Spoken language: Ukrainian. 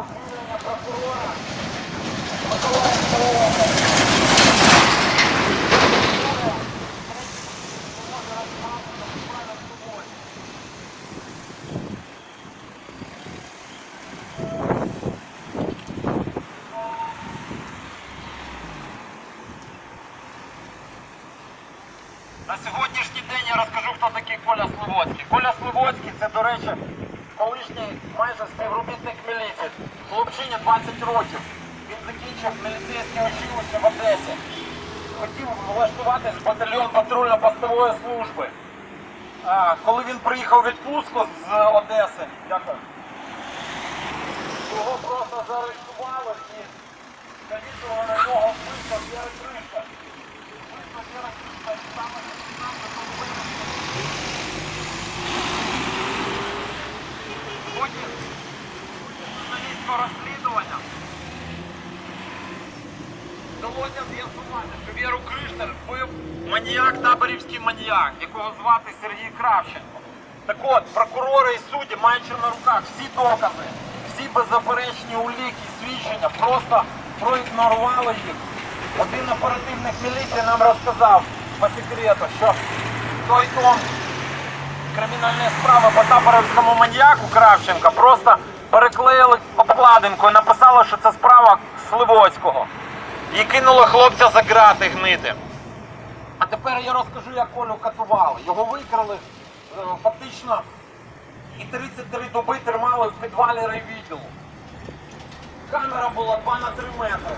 На сьогоднішній день я розкажу, хто такий Коля Сливоцький. Коля Сливоцький це, до речі, колишній майже співробітник міліції. Хлопчині 20 років. Він закінчив міліцейське училище в Одесі. Хотів влаштуватись батальйон патрульно-постової служби. А, коли він приїхав відпустку з Одеси, дякую. Його просто заарештували і завісили журналістського розслідування вдалося з'ясувати, що Віру Кришнер вбив маніяк, таборівський маніяк, якого звати Сергій Кравченко. Так от, прокурори і судді, маючи на руках всі докази, всі беззаперечні уліки, свідчення, просто проігнорували їх. Один оперативник міліції нам розказав по секрету, що той том кримінальної справи по таборівському маньяку Кравченка просто переклеїли обкладинку і написали, що це справа Сливоцького. І кинули хлопця за грати гнити. А тепер я розкажу, як Колю катували. Його викрали е, фактично і 33 доби тримали в підвалі райвідділу. Камера була 2 на 3 метри.